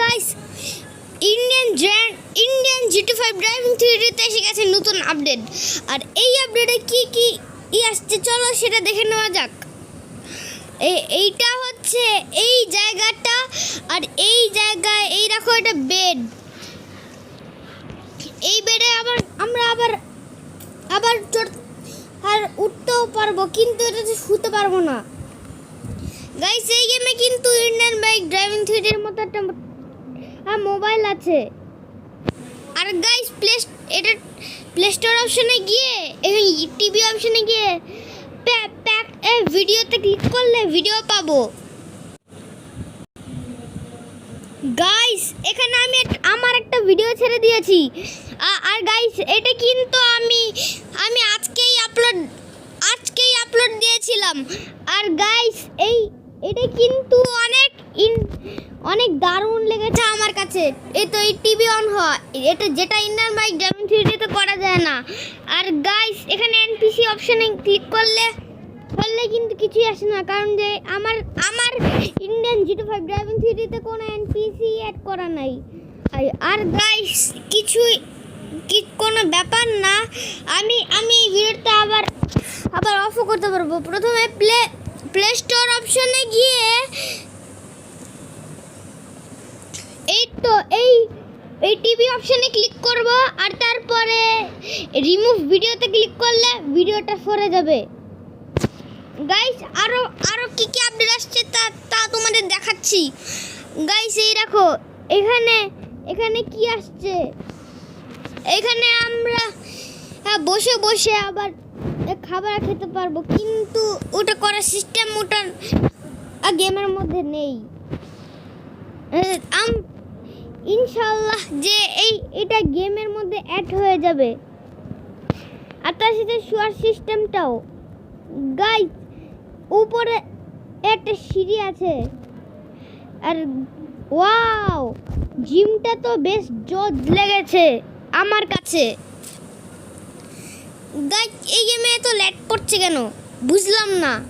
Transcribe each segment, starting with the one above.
Guys Indian drive Indian GT five driving থ্রিডিতে এসে গেছে নতুন আপডেট আর এই আপডেটে কি কি ই আসছে, চলো সেটা দেখে নেওয়া যাক। এই এইটা হচ্ছে এই জায়গাটা, আর এই জায়গায়, এই রাখো এটা বেড এই বেডে আবার আমরা আবার আবার আর উঠতেও পারব, কিন্তু এটাতে শুতে পারব না। গাইস এই গেমে কিন্তু ইন্ডিয়ান বাইক ড্রাইভিং থ্রিডির মতো একটা মোবাইল আছে। আর গাইস প্লে এটা প্লে স্টোর অপশনে গিয়ে, এই টিভি অপশনে গিয়ে প্যাক ভিডিওতে ক্লিক করলে ভিডিও পাবো। গাইস এখানে আমি আমার একটা ভিডিও ছেড়ে দিয়েছি। আর গাইস এটা কিন্তু আমি আমি আজকেই আপলোড আজকেই আপলোড দিয়েছিলাম। আর গাইস এই এটা কিন্তু অনেক অনেক দারুণ লেগেছে আমার কাছে। এই তো এই টিভি অন হয় এটা যেটা ইন্ডিয়ান বাইক ড্রাইভিং থ্রিডিতে করা যায় না। আর গাইস এখানে এনপিসি অপশনে ক্লিক করলে করলে কিন্তু কিছুই আসে না। কারণ যে আমার আমার ইন্ডিয়ান জিটো ফাইভ ড্রাইভিং থ্রিডিতে কোনো এনপিসি অ্যাড করা নাই। আর- আর গাইস কিছুই কি, কোনো ব্যাপার না। আমি আমি এই ভিডিওটা আবার আবার অফও করতে পারব। প্রথমে প্লে প্লে স্টোর অপশনে গিয়ে এই তো, এই এই টিভি অপশনে ক্লিক করব, আর তারপরে রিমুভ ভিডিওতে ক্লিক করলে ভিডিওটা সরে যাবে। গাইস আরও আরও কি কি আপডেট আসছে তা তা তোমাদের দেখাচ্ছি। গাইস এই রাখো এখানে এখানে কি আসছে? এখানে আমরা হ্যাঁ, বসে বসে আবার খাবার খেতে পারব। কিন্তু ওটা করার সিস্টেম ওটা গেমের মধ্যে নেই। আম ইনশাল্লাহ যে এই এটা গেমের মধ্যে অ্যাড হয়ে যাবে। আর তার সাথে শোয়ার সিস্টেমটাও গাইস উপরে একটা সিঁড়ি আছে। আর ওয়াও জিমটা তো বেশ জোর লেগেছে আমার কাছে। গাইস এই গেমে এত ল্যাট করছে কেন? বুঝলাম না।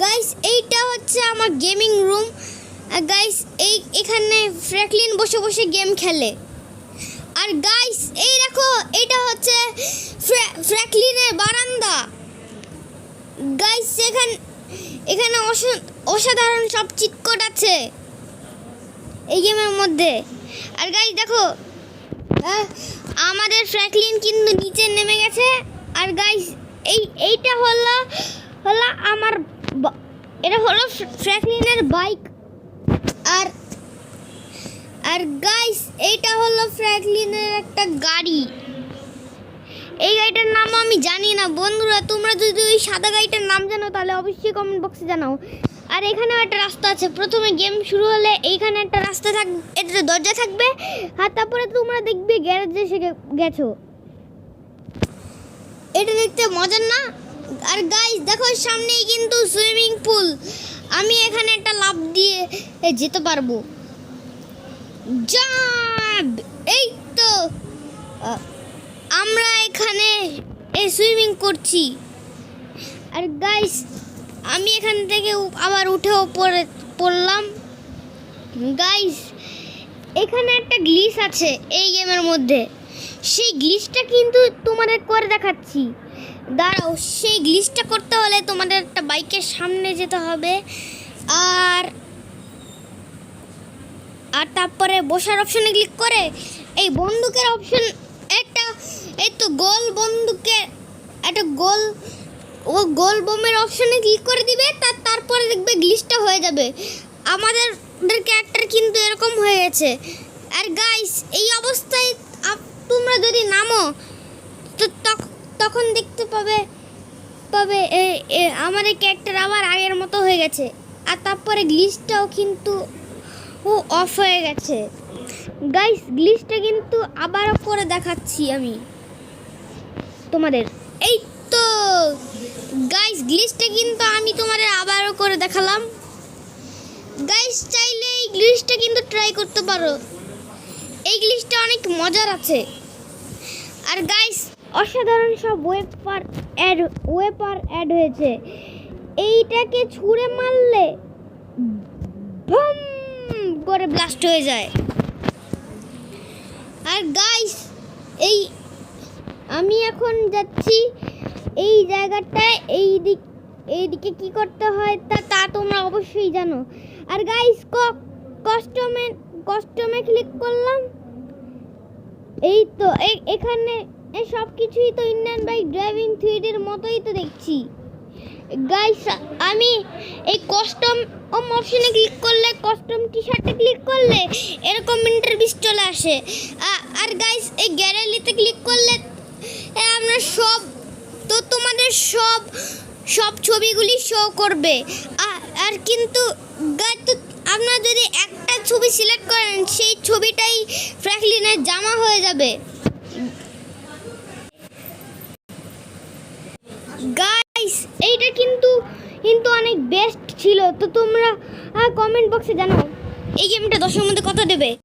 গাইস এইটা হচ্ছে আমার গেমিং রুম আর গাইস এই, এখানে ফ্র্যাকলিন বসে বসে গেম খেলে। আর গাইস এই দেখো এটা হচ্ছে ফ্র্যা- ফ্র্যাকলিনের বারান্দা। গাইস এখানে এখানে অসা- অসাধারণ সব চিটকোট আছে। এই গেমের মধ্যে। আর গাইস দেখো আমাদের ফ্র্যাকলিন কিন্তু নিচে নেমে গেছে। আর গাইস এই, এইটা হলো হলো আমার এটা হলো ফ্র- ফ্র্যাকলিনের বাইক আর আর গাইস এইটা হলো ফ্র্যাকলিনের একটা গাড়ি। এই গাড়িটার নাম আমি জানি না। বন্ধুরা, তোমরা যদি ওই সাদা গাড়িটার নাম জানো, তাহলে অবশ্যই কমেন্ট বক্সে জানাও। আর এখানেও একটা রাস্তা আছে। প্রথমে গেম শুরু হলে এইখানে একটা রাস্তা থাক এটা দরজা থাকবে। আর তারপরে তোমরা দেখবে গ্যারেজে এসে গেছো। এটা দেখতে মজার না? আর গাইস দেখো সামনেই কিন্তু সুইমিং পুল আমি এখানে একটা লাফ দিয়ে যেতে পারব। এই তো। আমরা এখানে এ সুইমিং করছি। আর গাইস আমি এখান থেকে আবার উঠেও পড়ে, পড়লাম। গাইস এখানে একটা গ্লিস আছে এই গেমের মধ্যে। সেই গ্লিসটা কিন্তু তোমাদের করে দেখাচ্ছি। দাঁড়াও, সেই গ্লিসটা করতে হলে তোমাদের একটা বাইকের সামনে যেতে হবে। আর আর তারপরে বসার অপশনে ক্লিক করে এই বন্দুকের অপশন একটা, এই তো গোল বন্দুকের একটা গোল, ও গোল বোমের অপশনে ক্লিক করে দিবে তার তারপরে দেখবে গ্লিচটা হয়ে যাবে। আমাদের ক্যারেক্টার কিন্তু এরকম হয়ে গেছে। আর গাইস এই অবস্থায় তোমরা যদি নামো, তো তখ- তখন দেখতে পাবে পাবে আমাদের ক্যারেক্টার আবার আগের মতো হয়ে গেছে। আর তারপরে গ্লিচটাও কিন্তু ও অফ হয়ে গেছে। গাইস গ্লিচটা কিন্তু আবারও করে দেখাচ্ছি আমি তোমাদের। এই তো গাইস গ্লিচটা কিন্তু আমি তোমাদের আবারও করে দেখালাম। গাইস চাইলে এই গ্লিচটা কিন্তু ট্রাই করতে পারো। এই গ্লিচটা অনেক মজার আছে। আর গাইস অসাধারণ সব ওয়েপার অ্যাড ওয়েপার অ্যাড হয়েছে। এইটাকে ছুঁড়ে মারলে ভুম করে ব্লাস্ট হয়ে যায়। আর গাইস এই আমি এখন যাচ্ছি এই জায়গাটায়, এই দিক এইদিকে কি করতে হয় তা তা তোমরা অবশ্যই জানো। আর গাইস কস্টমে কস্টমে ক্লিক করলাম। এই তো এখানে সব কিছুই তো ইন্ডিয়ান বাইক ড্রাইভিং থ্রিডির মতোই তো দেখছি। গাইস আমি এই কস্টম অপশনে ক্লিক করলে কস্টম টি শার্টে ক্লিক করলে এরকম ইন্টারভিউ চলে আসে। আর গাইস এই গ্যালারিতে ক্লিক করলে আমরা সব, তো তোমাদের সব সব ছবিগুলি শো করবে। আর কিন্তু গাইস তো আপনারা যদি একটা ছবি সিলেক্ট করেন, সেই ছবিটাই ফ্র্যাঙ্কলিনের জামা হয়ে যাবে। গাইস এইটা কিন্তু কিন্তু অনেক বেস্ট ছিল। তো তোমরা কমেন্ট বক্সে জানাও। এই গেমটা দশের মধ্যে কত দেবে?